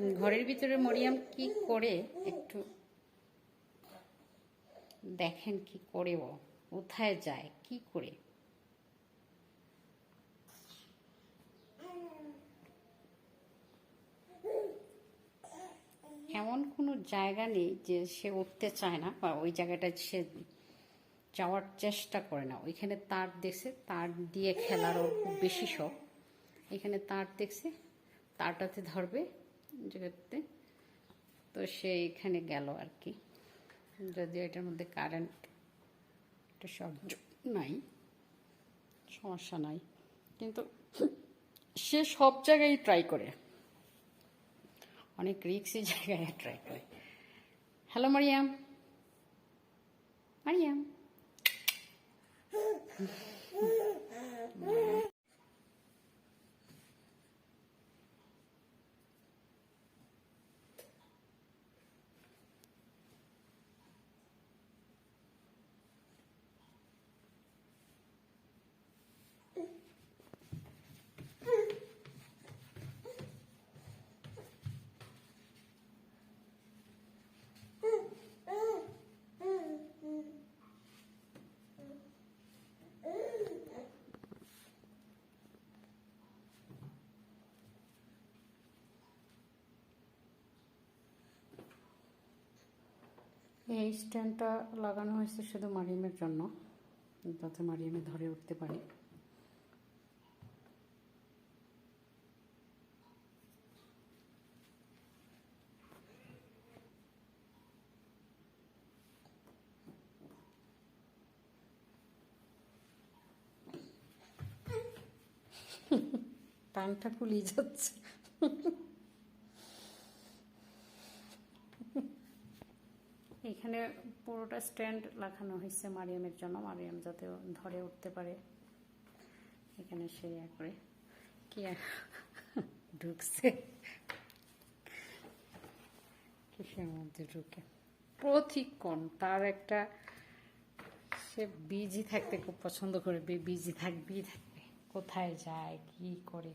ঘরের ভিতরে মরিয়াম কি করে? একটু দেখেন কি করে ও। কোথায় যায়? কি করে? এমন কোনো জায়গা নেই যে সে উঠতে চায় না বা ওই জায়গাটা সে যাওয়ার চেষ্টা করে না। ওইখানে তার দেখছে, তার দিয়ে খেলার ওর খুব বেশি শখ। এখানে তার দেখছে, তারটাতে ধরবে জায়গাতে। তো সে এখানে গেল আর কি যদিও এটার মধ্যে কারেন্ট একটা শব্দ নাই সমস্যা নাই। কিন্তু সে সব জায়গায় ট্রাই করে। অনেক রিক্সি জায়গায় ট্রাই করে। হ্যালো মারিয়াম মারিয়াম এই স্ট্যান্ডটা লাগানো হয়েছে শুধু মারিয়ামের জন্য, যাতে মারিয়ামে ধরে উঠতে পারে। টাংটা কুলিয়ে যাচ্ছে। এখানে পুরোটা স্ট্যান্ড লাগানো হয়েছে মারিয়ামের জন্য। মারিয়াম যাতে ধরে উঠতে পারে। এখানে সে করে। কি আর ঢুকছে? কিসের মধ্যে ঢুকে? প্রতিক্ষণ তার একটা, সে বিজি থাকতে খুব পছন্দ করে। বিজি থাকবেই থাকবে। কোথায় যায়? কি করে?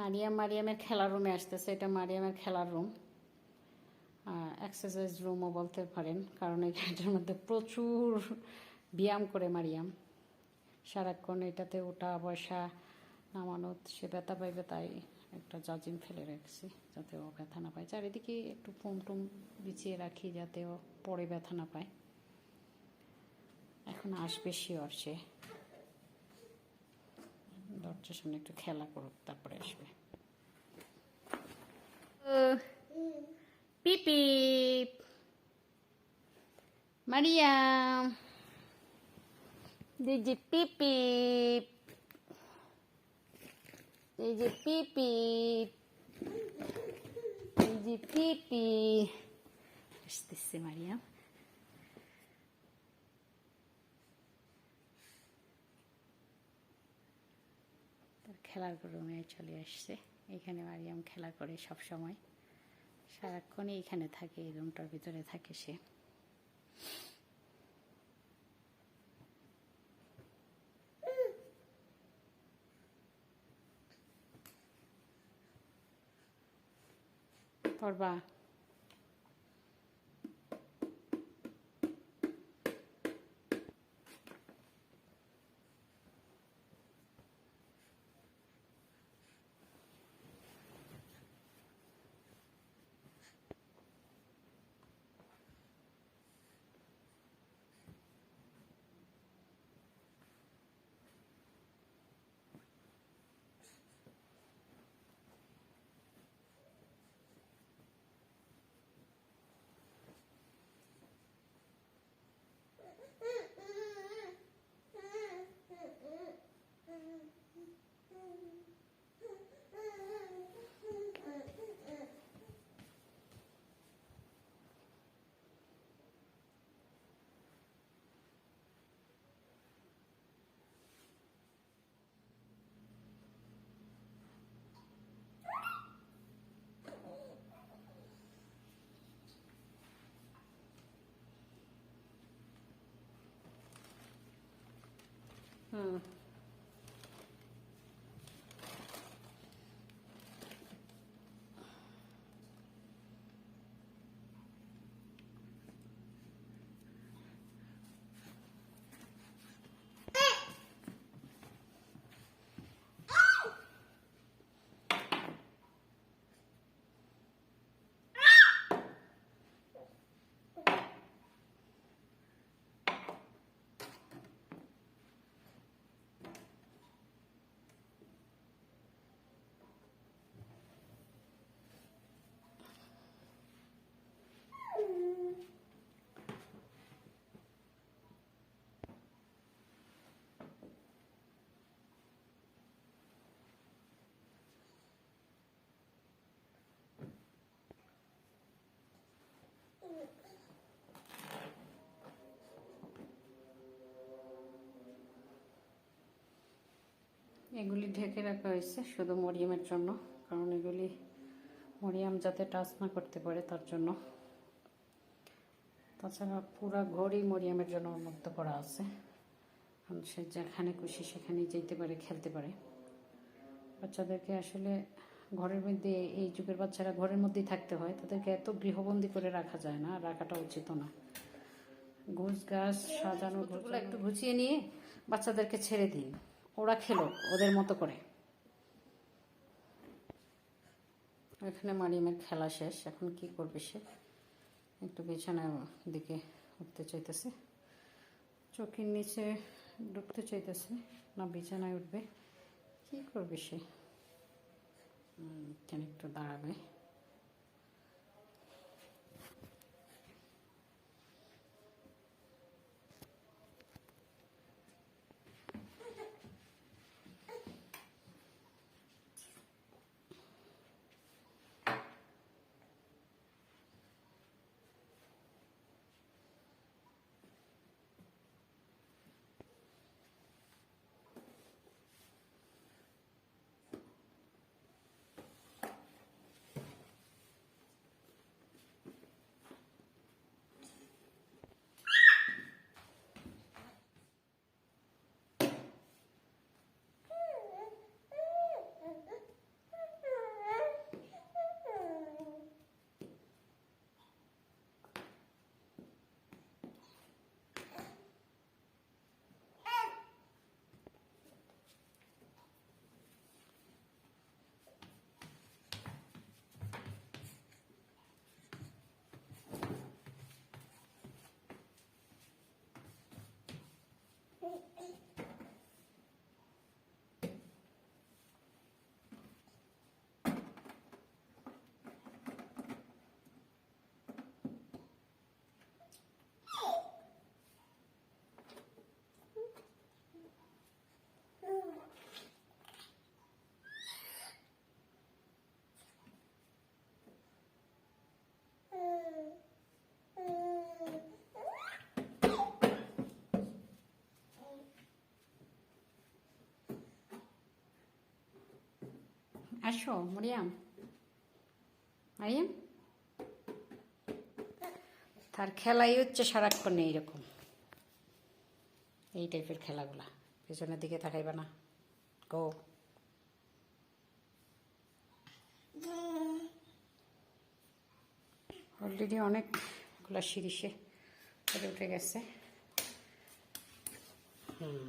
মারিয়াম, মারিয়ামের খেলার রুমে আসতেছে। এটা মারিয়ামের খেলার রুম। এক্সারসাইজ রুমও বলতে পারেন, কারণ এটার মধ্যে প্রচুর ব্যায়াম করে মারিয়াম। সারাক্ষণ এটাতে ওটা বসা, নামানো, সে ব্যথা পাইবে তাই একটা জাজিম ফেলে রাখছি, যাতে ও ব্যথা না পায়। চারিদিকে একটু ফোম টুম বিছিয়ে রাখি, যাতে ও পরে ব্যথা না পায়। এখন আসবে শিওর সে। দরজার সামনে একটু খেলা করুক, তারপরে আসবে। পিপি মারিয়াম দিদি পিপি যে পিপি যে পিপি আসতেছে মারিয়াম তার খেলার রুমে চলে আসছে। এখানে মারিয়াম খেলা করে সব সময় সারাক্ষণই এখানে থাকে, এই রুমটার ভিতরে থাকে সে। পড়বা হুম এগুলি ঢেকে রাখা হয়েছে শুধু মরিয়ামের জন্য কারণ এগুলি মরিয়াম যাতে টাচ না করতে পারে তার জন্য। তাছাড়া পুরা ঘরই মরিয়ামের জন্য উন্মুক্ত করা আছে। কারণ সে যেখানে খুশি সেখানেই যেতে পারে খেলতে পারে। বাচ্চাদেরকে আসলে ঘরের মধ্যে এই যুগের বাচ্চারা ঘরের মধ্যেই থাকতে হয়। তাদেরকে এত গৃহবন্দী করে রাখা যায় না রাখাটা উচিত না। ঘুষ গাছ সাজানো একটু গুছিয়ে নিয়ে বাচ্চাদেরকে ছেড়ে দিন। ওরা খেলো ওদের মতো করে। এখানে মারিয়ামের খেলা শেষ, এখন কি করবে সে? একটু বিছানার দিকে উঠতে চাইতেছে। চোখের নিচে ঢুকতে চাইতেছে, না বিছানায় উঠবে। কি করবে সে? একটু দাঁড়াবে? Hey, hey. আসো মরিয়াম মারিয়াম তার খেলাই হচ্ছে সারাক্ষণ এইরকম এই টাইপের খেলাগুলা পেছনের দিকে তাকাইবা না গো অলরেডি অনেকগুলা উঠে উঠে গেছে হুম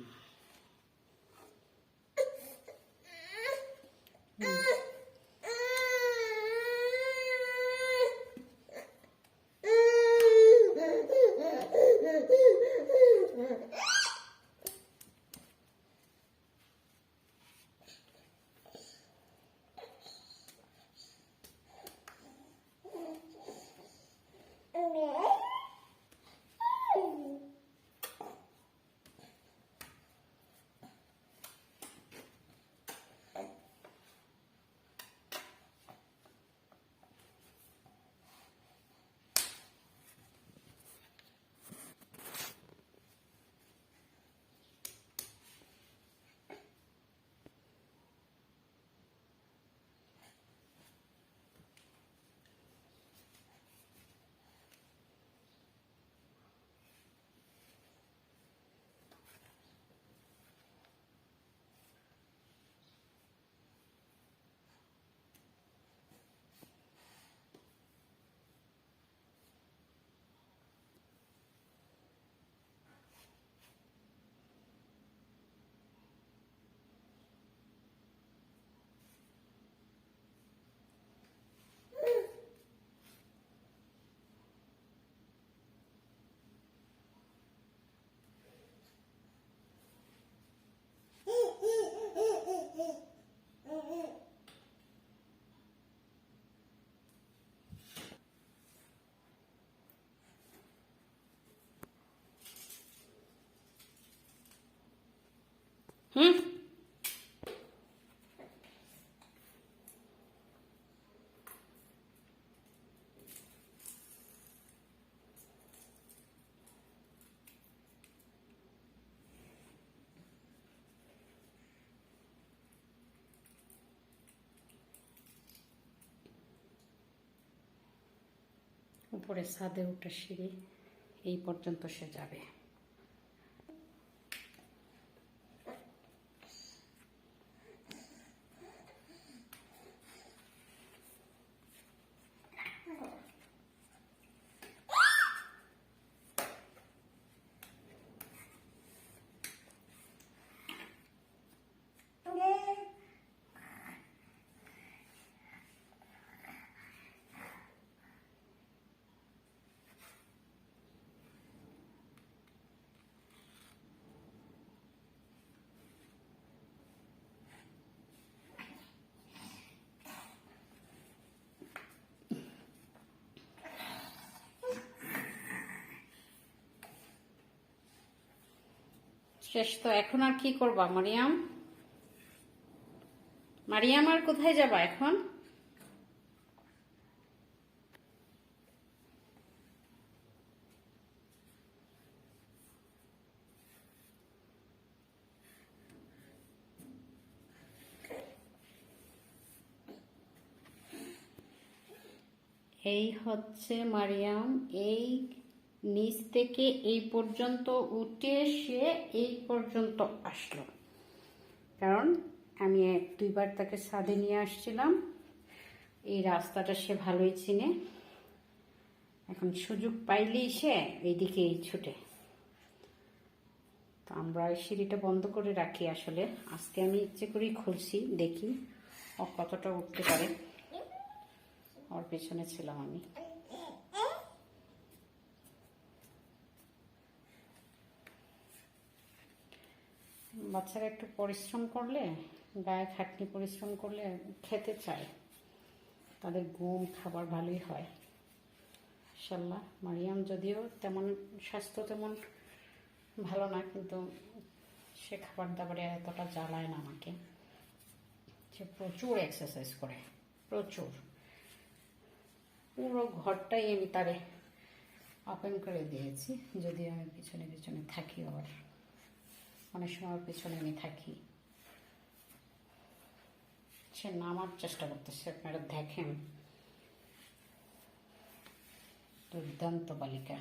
উপরে ছাদে উঠে সিঁড়ি এই পর্যন্ত সে যাবে। শেষ। তো এখন আর কি করবা, মারিয়াম? মারিয়াম আর কোথায় যাবা এখন? এই হচ্ছে মারিয়াম, এই নিচ থেকে এই পর্যন্ত উঠে সে এই পর্যন্ত আসলো। কারণ আমি এক দুইবার তাকে ছাদে নিয়ে আসছিলাম। এই রাস্তাটা সে ভালোই চিনে। এখন সুযোগ পাইলেই সে এইদিকে এই ছুটে। তো আমরা এই সিঁড়িটা বন্ধ করে রাখি আসলে। আজকে আমি ইচ্ছে করেই খুলছি, দেখি ও কতটা উঠতে পারে। ওর পেছনে ছিলাম আমি। বাচ্চারা একটু পরিশ্রম করলে, গায়ে খাটনি পরিশ্রম করলে খেতে চায়। তাদের গুম খাবার ভালোই হয়। ইনশাল্লাহ মারিয়াম যদিও তেমন স্বাস্থ্য তেমন ভালো না, কিন্তু সে খাবার দাবারে এতটা জ্বালায় না আমাকে। সে প্রচুর এক্সারসাইজ করে, প্রচুর। পুরো ঘরটাই আমি তারে ওপেন করে দিয়েছি যদি আমি পিছনে পিছনে থাকি আবার। অনেক সময় ওর পিছনে আমি থাকি। সে নামার চেষ্টা করতেছে, আপনারা দেখেন। দুর্দান্ত বালিকা।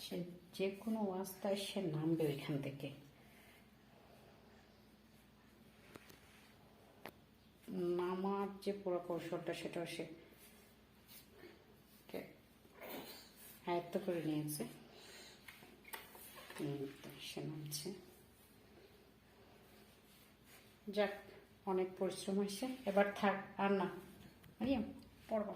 সে যে কোনো রাস্তায় সে নামবে ওইখান থেকে। নামার যে পুরো কৌশলটা সেটাও সে আয়ত্ত করে নিয়েছে। নামছে। যাক অনেক পরিশ্রম হয়েছে। এবার থাক আর না। পড়বা।